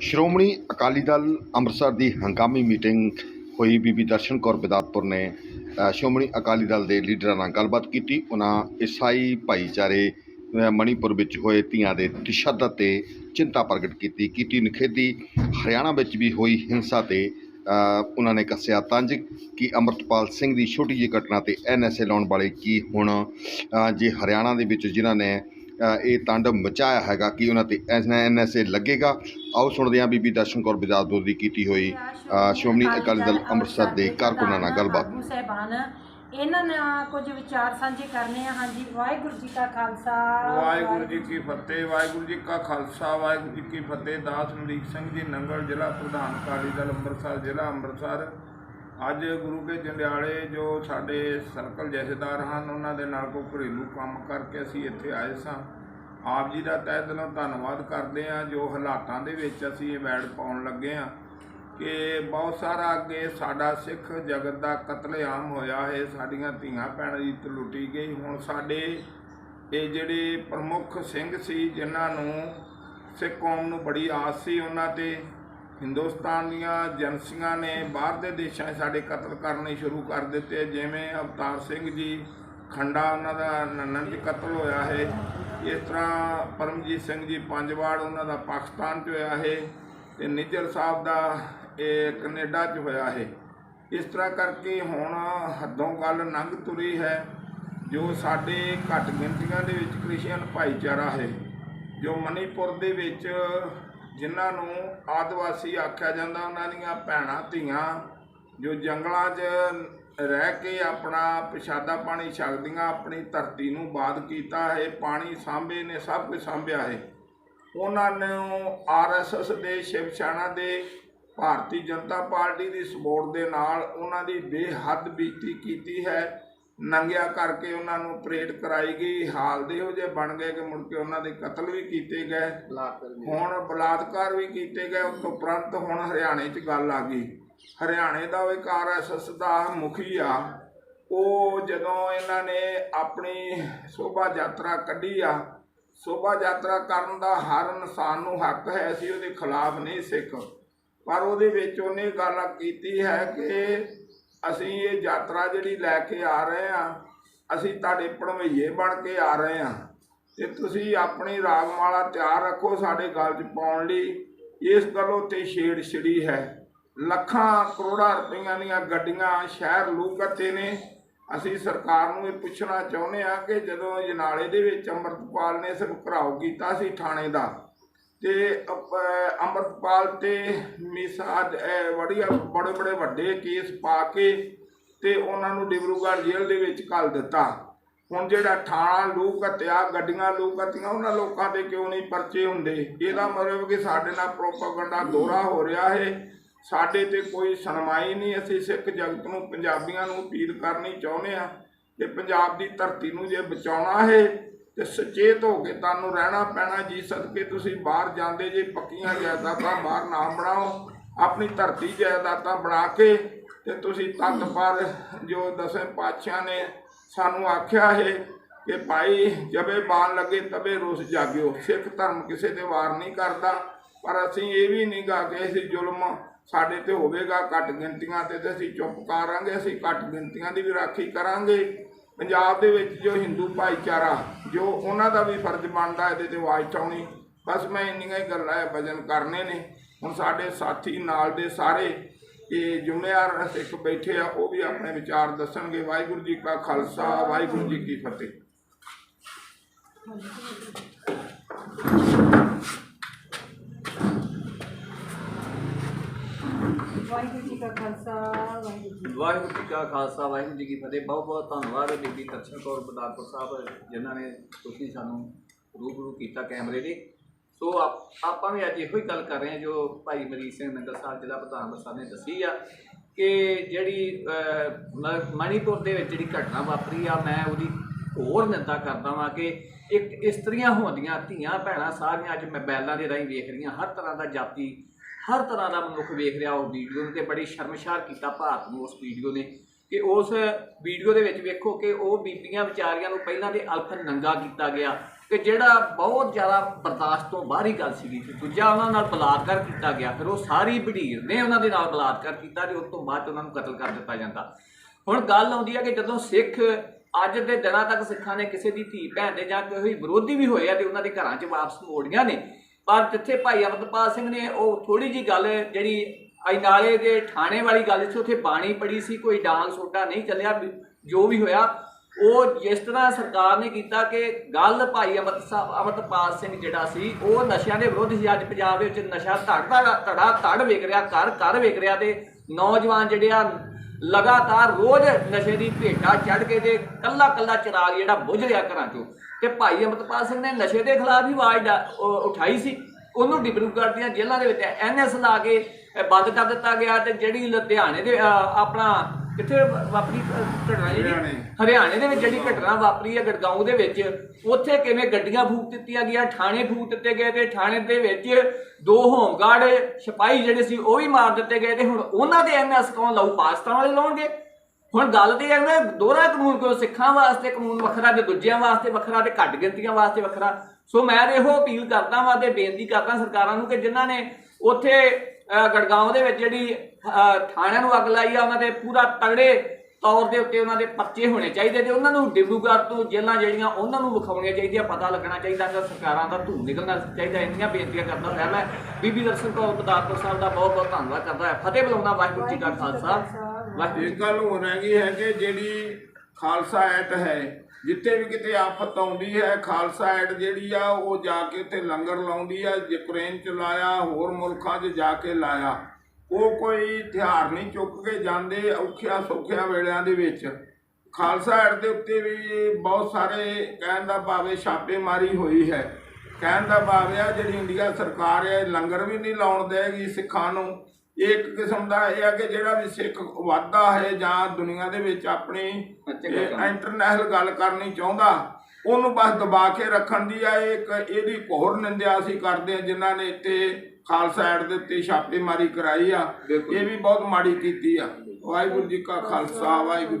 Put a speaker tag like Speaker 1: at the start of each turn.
Speaker 1: ਸ਼੍ਰੋਮਣੀ ਅਕਾਲੀ ਦਲ ਅੰਮ੍ਰਿਤਸਰ ਦੀ ਹੰਗਾਮੀ ਮੀਟਿੰਗ ਹੋਈ। ਬੀਬੀ ਦਰਸ਼ਨ ਕੌਰ ਬਿਦਾਤਪੁਰ ਨੇ ਸ਼੍ਰੋਮਣੀ ਅਕਾਲੀ ਦਲ ਦੇ ਲੀਡਰਾਂ ਨਾਲ ਗੱਲਬਾਤ ਕੀਤੀ। ਉਹਨਾਂ ਈਸਾਈ ਭਾਈਚਾਰੇ ਮਣੀਪੁਰ ਵਿੱਚ ਹੋਏ ਧੀਆਂ ਦੇ ਤਸ਼ੱਦਦ ਤੇ ਚਿੰਤਾ ਪ੍ਰਗਟ ਕੀਤੀ। ਕੀਤੀ ਨਿਖੇਧੀ। ਹਰਿਆਣਾ ਵਿੱਚ ਵੀ ਹੋਈ ਹਿੰਸਾ ਤੇ ਉਹਨਾਂ ਨੇ ਕੱਸਿਆ ਤੰਜ ਕਿ ਅਮਰਤਪਾਲ ਸਿੰਘ ਦੀ ਛੋਟੀ ਜਿਹੀ ਘਟਨਾ ਤੇ ਐਨਐਸਏ ਲਾਉਣ ਵਾਲੇ ਕੀ ਹੁਣ? ਜੇ ਹਰਿਆਣਾ ਦੇ ਵਿੱਚ ਜਿਨ੍ਹਾਂ ਨੇ ਇਹ ਤਾਂਡਵ ਮਚਾਇਆ ਹੈਗਾ ਕਿ ਉਹਨਾਂ ਤੇ ਐਨਐਸਏ ਲੱਗੇਗਾ। ਆਓ ਸੁਣਦੇ ਹਾਂ ਬੀਬੀ ਦਰਸ਼ਨ ਕੌਰ ਬਿਦਾਤਪੁਰ ਦੀ ਕੀਤੀ ਹੋਈ ਸ਼੍ਰੋਮਣੀ ਅਕਾਲੀ ਦਲ ਅੰਮ੍ਰਿਤਸਰ ਦੇ ਕਾਰਕੁਨਾਂ ਨਾਲ ਗੱਲਬਾਤ।
Speaker 2: ਇਹਨਾਂ ਨਾਲ ਕੁਝ ਵਿਚਾਰ ਸਾਂਝੇ ਕਰਨੇ ਆ। ਹਾਂਜੀ ਵਾਹਿਗੁਰੂ ਜੀ ਕਾ ਖਾਲਸਾ।
Speaker 3: ਵਾਹਿਗੁਰੂ ਜੀ ਕੀ ਫਤਿਹ ਵਾਹਿਗੁਰੂ ਜੀ ਕਾ ਖਾਲਸਾ ਵਾਹਿਗੁਰੂ ਜੀ ਕੀ ਫਤਿਹ। ਦਾਸ ਨਲੀਕ ਸਿੰਘ ਜੀ ਨੰਗਲ ਜ਼ਿਲ੍ਹਾ ਪ੍ਰਧਾਨ ਅਕਾਲੀ ਦਲ ਅੰਮ੍ਰਿਤਸਰ ਜ਼ਿਲ੍ਹਾ ਅੰਮ੍ਰਿਤਸਰ। ਅੱਜ ਗੁਰੂ ਕੇ ਜੰਡਿਆਲੇ ਜੋ ਸਾਡੇ ਸਰਕਲ ਜਥੇਦਾਰ ਹਨ, ਉਹਨਾਂ ਦੇ ਨਾਲ ਕੋਈ ਘਰੇਲੂ ਕੰਮ ਕਰਕੇ ਅਸੀਂ ਇੱਥੇ ਆਏ ਸਾਂ। ਆਪ ਜੀ ਦਾ ਤਹਿ ਦਿਲੋਂ ਧੰਨਵਾਦ ਕਰਦੇ ਹਾਂ, ਜੋ ਹਾਲਾਤਾਂ ਦੇ ਵਿੱਚ ਅਸੀਂ ਇਹ ਵੈੜ ਪਾਉਣ ਲੱਗੇ ਹਾਂ ਕਿ ਬਹੁਤ ਸਾਰਾ ਅੱਗੇ ਸਾਡਾ ਸਿੱਖ ਜਗਤ ਦਾ ਕਤਲੇਆਮ ਹੋਇਆ ਹੈ। ਸਾਡੀਆਂ ਧੀਆਂ ਭੈਣਾਂ ਦੀ ਲੁੱਟੀ ਗਈ। ਹੁਣ ਸਾਡੇ ਇਹ ਜਿਹੜੇ ਪ੍ਰਮੁੱਖ ਸਿੰਘ ਸੀ, ਜਿਨ੍ਹਾਂ ਨੂੰ ਸਿੱਖ ਕੌਮ ਨੂੰ ਬੜੀ ਆਸ ਸੀ ਉਹਨਾਂ ਤੇ ਹਿੰਦੁਸਤਾਨ ਦੀਆਂ ਏਜੰਸੀਆਂ ਨੇ ਬਾਹਰ ਦੇ ਦੇਸ਼ਾਂ 'ਚ ਸਾਡੇ ਕਤਲ ਕਰਨੇ ਸ਼ੁਰੂ ਕਰ ਦਿੱਤੇ। ਜਿਵੇਂ ਅਵਤਾਰ ਸਿੰਘ ਜੀ ਖੰਡਾ, ਉਹਨਾਂ ਦਾ ਨੰਨਨ 'ਚ ਕਤਲ ਹੋਇਆ ਹੈ। ਇਸ ਤਰ੍ਹਾਂ ਪਰਮਜੀਤ ਸਿੰਘ ਜੀ ਪੰਜਵਾੜ, ਉਹਨਾਂ ਦਾ ਪਾਕਿਸਤਾਨ 'ਚ ਹੋਇਆ ਹੈ ਤੇ ਨਿੱਜਰ ਸਾਹਿਬ ਦਾ ਇਹ ਕੈਨੇਡਾ 'ਚ ਹੋਇਆ ਹੈ। ਇਸ ਤਰ੍ਹਾਂ ਕਰਕੇ ਹੁਣ ਹੱਦੋਂ ਗੱਲ ਲੰਘ ਤੁਰੀ ਹੈ, ਜੋ ਸਾਡੇ ਘੱਟ ਗਿਣਤੀਆਂ ਦੇ ਵਿੱਚ ਕ੍ਰਿਸਚੀਅਨ ਭਾਈਚਾਰਾ ਹੈ, ਜੋ ਮਨੀਪੁਰ ਦੇ ਵਿੱਚ ਜਿਨ੍ਹਾਂ ਨੂੰ ਆਦਿਵਾਸੀ ਆਖਿਆ ਜਾਂਦਾ, ਉਹਨਾਂ ਦੀਆਂ ਭੈਣਾਂ, ਧੀਆਂ, ਜੋ ਜੰਗਲਾਂ 'ਚ ਰਹਿ ਕੇ ਆਪਣਾ ਪਿਸ਼ਾਦਾ ਪਾਣੀ ਛਕਦੀਆਂ, ਆਪਣੀ ਧਰਤੀ ਨੂੰ ਬਾਦ ਕੀਤਾ ਹੈ, ਪਾਣੀ ਸਾਂਭੇ ਨੇ, ਸਭ ਕੁਝ ਸਾਂਭਿਆ ਹੈ। ਉਹਨਾਂ ਨੂੰ ਆਰਐਸਐਸ ਦੇ ਸ਼ਿਵ ਸੈਨਾ ਦੇ, ਭਾਰਤੀ ਜਨਤਾ ਪਾਰਟੀ ਦੀ ਸਪੋਰਟ ਦੇ ਨਾਲ ਉਹਨਾਂ ਦੀ ਬੇਹੱਦ ਬੀਤੀ ਕੀਤੀ ਹੈ। ਨੰਗਿਆ ਕਰਕੇ ਉਹਨਾਂ ਨੂੰ ਪਰੇਡ ਕਰਾਈ ਗਈ। ਹਾਲ ਦੇ ਹੋ ਜੇ ਬਣ ਗਏ ਕਿ ਮੁੜ ਕੇ ਉਹਨਾਂ ਦੇ ਕਤਲ ਵੀ ਕੀਤੇ ਗਏ। ਹੁਣ ਬਲਾਤਕਾਰ ਵੀ ਕੀਤੇ ਗਏ। ਉਸ ਤੋਂ ਉਪਰੰਤ ਹੁਣ ਹਰਿਆਣੇ 'ਚ ਗੱਲ ਆ ਗਈ। ਹਰਿਆਣੇ ਦਾ ਉਹ ਇੱਕ ਆਰਐਸਐਸ ਦਾ ਮੁਖੀ ਆ। ਉਹ ਜਦੋਂ ਇਹਨਾਂ ਨੇ ਆਪਣੀ ਸ਼ੋਭਾ ਯਾਤਰਾ ਕੱਢੀ ਆ ਸ਼ੋਭਾ ਯਾਤਰਾ ਕਰਨ ਦਾ ਹਰ ਇਨਸਾਨ ਨੂੰ ਹੱਕ ਹੈ ਅਸੀਂ ਉਹਦੇ ਖਿਲਾਫ ਨਹੀਂ ਸਿੱਖ। ਪਰ ਉਹਦੇ ਵਿੱਚ ਉਹਨੇ ਗੱਲ ਕੀਤੀ ਹੈ ਕਿ ਅਸੀਂ ਇਹ ਯਾਤਰਾ ਜਿਹੜੀ ਲੈ ਕੇ ਆ ਰਹੇ ਆ ਅਸੀਂ ਤੁਹਾਡੇ ਭਣਵਈਏ ਬਣ ਕੇ ਆ ਰਹੇ ਆ ਤੇ ਤੁਸੀਂ ਆਪਣੀ ਰਾਗਮਾਲਾ ਤਿਆਰ ਰੱਖੋ ਸਾਡੇ ਗਲ 'ਚ ਪਾਉਣ ਲਈ। ਇਸ ਗੱਲੋਂ ਤੇ ਛੇੜ ਛਿੜੀ ਹੈ। ਲੱਖਾਂ ਕਰੋੜਾਂ ਰੁਪਈਆਂ ਦੀਆਂ ਗੱਡੀਆਂ ਸ਼ਹਿਰ ਲੂਕਤੇ ਨੇ। ਅਸੀਂ ਸਰਕਾਰ ਨੂੰ ਇਹ ਪੁੱਛਣਾ ਚਾਹੁੰਦੇ ਆ ਕਿ ਜਦੋਂ ਜਨਾਲੇ ਦੇ ਵਿੱਚ ਅੰਮ੍ਰਿਤਪਾਲ ਨੇ ਸਿਰਫ ਘਰਾਓ ਕੀਤਾ ਸੀ ਥਾਣੇ ਦਾ ਤੇ ਅਪ- ਅੰਮ੍ਰਿਤਪਾਲ ਤੇ ਮਿਸਾਜ ਵੜੀਆ, ਬੜੇ ਬੜੇ ਵੱਡੇ ਕੇਸ ਪਾ ਕੇ ਤੇ ਉਹਨਾਂ ਨੂੰ ਡਿਬਰੂਗੜ੍ਹ ਜੇਲ੍ਹ ਦੇ ਵਿੱਚ ਘੱਲ ਦਿੱਤਾ। ਹੁਣ ਜਿਹੜਾ ਥਾਣਾ ਲੂਕ ਹੱਤਿਆ, ਗੱਡੀਆਂ ਲੂਕ ਹੱਤੀਆਂ, ਉਹਨਾਂ ਲੋਕਾਂ ਦੇ ਕਿਉਂ ਨਹੀਂ ਪਰਚੇ ਹੁੰਦੇ? ਇਹਦਾ ਮਤਲਬ ਕਿ ਸਾਡੇ ਨਾਲ ਪ੍ਰੋਪਾਗੈਂਡਾ ਦੋਹਰਾ ਹੋ ਰਿਹਾ ਹੈ। ਸਾਡੇ ਤੇ ਕੋਈ ਸੁਣਵਾਈ ਨਹੀਂ। ਅਸੀਂ ਸਿੱਖ ਜਗਤ ਨੂੰ, ਪੰਜਾਬੀਆਂ ਨੂੰ ਅਪੀਲ ਕਰਨੀ ਚਾਹੁੰਦੇ ਆ ਕਿ ਪੰਜਾਬ ਦੀ ਧਰਤੀ ਨੂੰ ਜੇ ਬਚਾਉਣਾ ਹੈ ਤੇ ਸੁਚੇਤ ਹੋ ਕੇ ਤੁਹਾਨੂੰ ਰਹਿਣਾ ਪੈਣਾ ਜੀ ਸਦਕੇ ਤੁਸੀਂ ਬਾਹਰ ਜਾਂਦੇ ਜੇ ਪੱਕੀਆਂ ਜਾਇਦਾਦਾਂ ਬਾਹਰ ਨਾ ਬਣਾਓ, ਆਪਣੀ ਧਰਤੀ ਜਾਇਦਾਦਾਂ ਬਣਾ ਕੇ ਤੇ ਤੁਸੀਂ ਤੱਤ ਪਰ ਜੋ ਦਸਵੇਂ ਪਾਤਸ਼ਾਹ ਨੇ ਸਾਨੂੰ ਆਖਿਆ ਹੈ ਕਿ ਭਾਈ ਜਬੇ ਬਾਣ ਲੱਗੇ ਤਬੇ ਰੋਸ ਜਾਗਿਓ, ਸਿੱਖ ਧਰਮ ਕਿਸੇ ਤੇ ਵਾਰ ਨਹੀਂ ਕਰਦਾ, ਪਰ ਅਸੀਂ ਇਹ ਵੀ ਨਹੀਂ ਗਾ ਕਿ ਅਸੀਂ ਜ਼ੁਲਮ ਸਾਡੇ ਤੇ ਹੋਵੇਗਾ ਘੱਟ ਗਿਣਤੀਆਂ ਤੇ ਤੇ ਅਸੀਂ ਚੁੱਪ ਕਰਾਂਗੇ, ਅਸੀਂ ਘੱਟ ਗਿਣਤੀਆਂ ਦੀ ਵੀ ਰਾਖੀ ਕਰਾਂਗੇ। ਪੰਜਾਬ ਦੇ ਵਿੱਚ ਜੋ ਹਿੰਦੂ ਭਾਈਚਾਰਾ, ਜੋ ਉਹਨਾਂ ਦਾ ਵੀ ਫਰਜ਼ ਬਣਦਾ ਇਹਦੇ ਤੇ ਆਵਾਜ਼ ਉਠਾਉਣੀ। ਬਸ ਮੈਂ ਇੰਨੀਆਂ ਹੀ ਗੱਲਾਂ ਇਹ ਵਜਨ ਕਰਨੇ ਨੇ। ਹੁਣ ਸਾਡੇ ਸਾਥੀ ਨਾਲ ਦੇ ਸਾਰੇ ਇਹ ਜ਼ਿੰਮੇਵਾਰ ਸਿੱਖ ਬੈਠੇ ਆ, ਉਹ ਵੀ ਆਪਣੇ ਵਿਚਾਰ ਦੱਸਣਗੇ। ਵਾਹਿਗੁਰੂ ਜੀ ਕਾ ਖਾਲਸਾ, ਵਾਹਿਗੁਰੂ ਜੀ ਕੀ ਫਤਿਹ।
Speaker 2: ਵਾਹਿਗੁਰੂ ਜੀ ਕਾ ਖਾਲਸਾ, ਵਾਹਿਗੁਰੂ ਜੀ
Speaker 4: ਵਾਹਿਗੁਰੂ ਜੀ ਕਾ ਖਾਲਸਾ, ਵਾਹਿਗੁਰੂ ਜੀ ਕੀ ਫਤਿਹ। ਬਹੁਤ ਬਹੁਤ ਧੰਨਵਾਦ ਬੀਬੀ ਦਰਸ਼ਨ ਕੌਰ ਬਦਾਰਪੁਰ ਸਾਹਿਬ, ਜਿਨ੍ਹਾਂ ਨੇ ਤੁਸੀਂ ਸਾਨੂੰ ਰੂਬਰੂ ਕੀਤਾ ਕੈਮਰੇ ਦੇ। ਸੋ ਆਪਾਂ ਵੀ ਅੱਜ ਇਹੋ ਹੀ ਗੱਲ ਕਰ ਰਹੇ ਹਾਂ ਜੋ ਭਾਈ ਮਰੀਜ਼ ਸਿੰਘ ਨੰਗਲ ਸਾਹਿਬ, ਜ਼ਿਲ੍ਹਾ ਪ੍ਰਧਾਨ ਅੰਮ੍ਰਿਤਸਰ ਨੇ ਦੱਸੀ ਆ ਕਿ ਜਿਹੜੀ ਮ- ਮਣੀਪੁਰ ਦੇ ਵਿੱਚ ਜਿਹੜੀ ਘਟਨਾ ਵਾਪਰੀ ਆ, ਮੈਂ ਉਹਦੀ ਹੋਰ ਨਿੰਦਾ ਕਰਦਾ ਵਾਂ ਕਿ ਇੱਕ ਇਸਤਰੀਆਂ ਹੁੰਦੀਆਂ, ਧੀਆਂ, ਭੈਣਾਂ ਸਾਰੀਆਂ ਅੱਜ ਮੋਬਾਈਲਾਂ ਦੇ ਰਾਹੀਂ ਵੇਖ ਰਹੀਆਂ, ਹਰ ਤਰ੍ਹਾਂ ਦਾ ਜਾਤੀ ਹਰ ਤਰ੍ਹਾਂ ਦਾ ਮਨੁੱਖ ਵੇਖ ਰਿਹਾ ਉਹ ਵੀਡੀਓ ਨੂੰ ਤੇ ਬੜੀ ਸ਼ਰਮਸ਼ਾਰ ਕੀਤਾ ਭਾਰਤ ਨੂੰ ਉਸ ਵੀਡੀਓ ਨੇ ਕਿ ਉਸ ਵੀਡੀਓ ਦੇ ਵਿੱਚ ਵੇਖੋ ਕਿ ਉਹ ਬੀਬੀਆਂ ਵਿਚਾਰੀਆਂ ਨੂੰ ਪਹਿਲਾਂ ਦੇ ਅਲਫ ਨੰਗਾ ਕੀਤਾ ਗਿਆ ਕਿ ਜਿਹੜਾ ਬਹੁਤ ਜ਼ਿਆਦਾ ਬਰਦਾਸ਼ਤ ਤੋਂ ਬਾਹਰੀ ਗੱਲ ਸੀਗੀ ਤੇ ਦੂਜਾ ਉਹਨਾਂ ਨਾਲ ਬਲਾਤਕਾਰ ਕੀਤਾ ਗਿਆ, ਫਿਰ ਉਹ ਸਾਰੀ ਭੀੜ ਨੇ ਉਹਨਾਂ ਦੇ ਨਾਲ ਬਲਾਤਕਾਰ ਕੀਤਾ ਤੇ ਉਸ ਤੋਂ ਬਾਅਦ ਉਹਨਾਂ ਨੂੰ ਕਤਲ ਕਰ ਦਿੱਤਾ ਜਾਂਦਾ। ਹੁਣ ਗੱਲ ਆਉਂਦੀ ਹੈ ਕਿ ਜਦੋਂ ਸਿੱਖ ਅੱਜ ਦੇ ਦਿਨਾਂ ਤੱਕ ਸਿੱਖਾਂ ਨੇ ਕਿਸੇ ਦੀ ਧੀ, ਭੈਣ ਦੇ ਜਾਂ ਕੋਈ ਵਿਰੋਧੀ ਵੀ ਹੋਏ ਆ ਤੇ ਉਹਨਾਂ ਦੇ ਘਰਾਂ 'ਚ ਵਾਪਸ ਮੋੜੀਆਂ ਨੇ ਪਰ ਜਿੱਥੇ ਭਾਈ ਅਮਰਪਾਲ ਸਿੰਘ ਨੇ ਉਹ ਥੋੜੀ ਜੀ ਗੱਲ ਜਿਹੜੀ ਅਜਨਾਲੇ ਦੇ ਥਾਣੇ ਵਾਲੀ ਗੱਲ ਸੀ, ਉੱਥੇ ਬਾਣੀ ਪੜੀ ਸੀ, ਕੋਈ ਡਾਂਗ ਸੋਟਾ ਨਹੀਂ ਚੱਲਿਆ, ਵੀ- ਜੋ ਵੀ ਹੋਇਆ, ਉਹ ਜਿਸ ਤਰ੍ਹਾਂ ਸਰਕਾਰ ਨੇ ਕੀਤਾ ਕਿ ਗੱਲ ਭਾਈ ਅਮਰਤ ਸਾਹਿਬ ਅਮਰਤਪਾਲ ਸਿੰਘ ਜਿਹੜਾ ਸੀ, ਉਹ ਨਸ਼ਿਆਂ ਦੇ ਵਿਰੁੱਧ ਸੀ। ਅੱਜ ਪੰਜਾਬ ਦੇ ਵਿੱਚ ਨਸ਼ਾ ਧੜਦਾ, ਧੜਾ, ਧੜ ਵੇਖ ਰਿਹਾ ਕਰ ਕਰ ਵੇਖ ਰਿਹਾ ਤੇ ਨੌਜਵਾਨ ਜਿਹੜੇ ਆ, ਲਗਾਤਾਰ ਰੋਜ਼ ਨਸ਼ੇ ਦੀ ਭੇਟਾ ਚੜ ਕੇ ਤੇ ਕੱਲਾ ਕੱਲਾ ਚਿਰਾਗ ਜਿਹੜਾ ਬੁਝ ਰਿਹਾ ਘਰਾਂ ਚੋਂ। ਤੇ ਭਾਈ ਅਮਰਤਪਾਲ ਸਿੰਘ ਨੇ ਨਸ਼ੇ ਦੇ ਖਿਲਾਫ ਹੀ ਆਵਾਜ਼ ਉਠਾਈ ਸੀ। ਉਹਨੂੰ ਡਿਬਰੂਗੜ੍ਹ ਦੀਆਂ ਜੇਲ੍ਹਾਂ ਦੇ ਵਿੱਚ। ਐਨਐਸ ਲਾ ਕੇ ਬੰਦ ਕਰ ਦਿੱਤਾ ਗਿਆ ਤੇ ਜਿਹੜੀ ਲੁਧਿਆਣੇ ਦੇ ਆਪਣਾ ਕਿੱਥੇ ਵਾਪਰੀ ਘਟਨਾ ਜਿਹੜੀ?
Speaker 3: ਹਰਿਆਣੇ।
Speaker 4: ਦੇ ਵਿੱਚ ਜਿਹੜੀ ਘਟਨਾ ਵਾਪਰੀ ਹੈ ਗੜਗਾਉਂ ਦੇ ਵਿੱਚ ਉੱਥੇ ਕਿਵੇਂ ਗੱਡੀਆਂ ਫੂਕ ਦਿੱਤੀਆਂ ਗਈਆਂ ਥਾਣੇ ਫੂਕ ਦਿੱਤੇ ਗਏ ਤੇ ਥਾਣੇ ਦੇ ਵਿੱਚ ਦੋ ਹੋਮਗਾਰਡ ਸਿਪਾਹੀ ਜਿਹੜੇ ਸੀ ਉਹ ਵੀ ਮਾਰ ਦਿੱਤੇ ਗਏ ਤੇ ਹੁਣ ਉਹਨਾਂ ਦੇ ਐਨਐਸ ਕੌਣ ਲਾਊ? ਪਾਕਿਸਤਾਨ ਵਾਲੇ ਲਾਉਣਗੇ? ਹੁਣ ਗੱਲ ਤੇ ਇਹ ਹੈ ਨਾ, ਦੋਹਰਾ ਕਾਨੂੰਨ ਕਿਉਂ ਸਿੱਖਾਂ ਵਾਸਤੇ, ਕਾਨੂੰਨ ਵੱਖਰਾ ਤੇ ਦੂਜਿਆਂ ਵਾਸਤੇ ਵੱਖਰਾ ਤੇ ਘੱਟ ਗਿਣਤੀਆਂ ਵਾਸਤੇ ਵੱਖਰਾ। ਸੋ ਮੈਂ ਤੇ ਇਹੋ ਅਪੀਲ ਕਰਦਾ ਵਾਂ ਤੇ ਬੇਨਤੀ ਕਰਦਾ ਸਰਕਾਰਾਂ ਨੂੰ ਕਿ ਜਿਨ੍ਹਾਂ ਨੇ ਉੱਥੇ ਗੜਗਾਉਂ ਦੇ ਵਿੱਚ ਜਿਹੜੀ ਥਾਣਿਆਂ ਨੂੰ ਅੱਗ ਲਾਈ ਆ, ਉਹਨਾਂ ਦੇ ਪੂਰਾ ਤਗੜੇ ਤੌਰ ਦੇ ਉੱਤੇ ਉਹਨਾਂ ਦੇ ਪਰਚੇ ਹੋਣੇ ਚਾਹੀਦੇ ਤੇ ਉਹਨਾਂ ਨੂੰ ਡਿਬਰੂਗੜ੍ਹ ਤੋਂ ਜੇਲ੍ਹਾਂ ਜਿਹੜੀਆਂ ਉਹਨਾਂ ਨੂੰ ਵਿਖਾਉਣੀਆਂ ਚਾਹੀਦੀਆਂ, ਪਤਾ ਲੱਗਣਾ ਚਾਹੀਦਾ ਕਿ ਸਰਕਾਰਾਂ ਦਾ ਧੂਮ ਨਿਕਲਣਾ ਚਾਹੀਦਾ। ਇੰਨੀਆਂ ਬੇਨਤੀਆਂ ਕਰਦਾ ਹੋਇਆ ਮੈਂ। ਬੀਬੀ ਦਰਸ਼ਨ ਕੌਰ ਬਦਾਰਪੁਰ ਸਾਹਿਬ ਦਾ ਬਹੁਤ ਬਹੁਤ ਧੰਨਵਾਦ ਕਰਦਾ ਹਾਂ ਫਤਿਹ ਬੁਲਾਉਂਦਾ ਵਾਹਿਗੁਰੂ ਜੀ ਕਾ ਖਾਲਸਾ।
Speaker 3: ਇੱਕ ਗੱਲ ਹੋ ਰਹੀ ਹੈ ਕਿ ਜਿਹੜੀ ਖਾਲਸਾ ਐਟ ਹੈ, ਜਿੱਥੇ ਵੀ ਕਿਤੇ ਆਫਤ ਆਉਂਦੀ ਹੈ, ਖਾਲਸਾ ਐਟ ਜਿਹੜੀ ਆ, ਉਹ ਜਾ ਕੇ ਉੱਥੇ ਲੰਗਰ ਲਾਉਂਦੀ ਆ ਯੂਕਰੇਨ ਚ ਲਾਇਆ, ਹੋਰ ਮੁਲਕਾਂ 'ਚ ਜਾ ਕੇ ਲਾਇਆ। ਉਹ ਕੋਈ ਹਥਿਆਰ ਨਹੀਂ ਚੁੱਕ ਕੇ ਜਾਂਦੇ ਔਖਿਆ ਸੌਖਿਆ ਵੇਲਿਆਂ ਦੇ ਵਿੱਚ। ਖਾਲਸਾ ਐਟ ਦੇ ਉੱਤੇ ਵੀ ਬਹੁਤ ਸਾਰੇ ਕਹਿਣ ਦਾ ਭਾਵੇਂ ਛਾਪੇਮਾਰੀ ਹੋਈ ਹੈ। ਕਹਿਣ ਦਾ ਭਾਵ ਆ, ਜਿਹੜੀ ਇੰਡੀਆ ਸਰਕਾਰ ਹੈ, ਲੰਗਰ ਵੀ ਨਹੀਂ ਲਾਉਣ ਦੇਗੀ ਸਿੱਖਾਂ ਨੂੰ। ਇੱਕ ਕਿਸਮ ਦਾ ਇਹ ਆ ਕਿ ਜਿਹੜਾ ਵੀ ਸਿੱਖ ਵਾਧਾ ਹੈ ਜਾਂ ਦੁਨੀਆ ਦੇ ਵਿੱਚ ਆਪਣੀ। ਇੰਟਰਨੈਸ਼ਨਲ ਗੱਲ ਕਰਨੀ ਚਾਹੁੰਦਾ ਉਹਨੂੰ ਬਸ ਦਬਾ ਕੇ ਰੱਖਣ ਦੀ ਆ ਇੱਕ ਇਹਦੀ ਘੋਰ ਨਿੰਦਿਆ ਅਸੀਂ ਕਰਦੇ ਆ ਜਿਨ੍ਹਾਂ ਨੇ ਇੱਥੇ ਖਾਲਸਾ ਐਡ ਦੇ ਉੱਤੇ ਛਾਪੇਮਾਰੀ ਕਰਾਈ ਆ। ਇਹ ਵੀ ਬਹੁਤ ਮਾੜੀ ਕੀਤੀ ਆ ਵਾਹਿਗੁਰੂ ਜੀ ਕਾ ਖਾਲਸਾ ਵਾਹਿਗੁਰੂ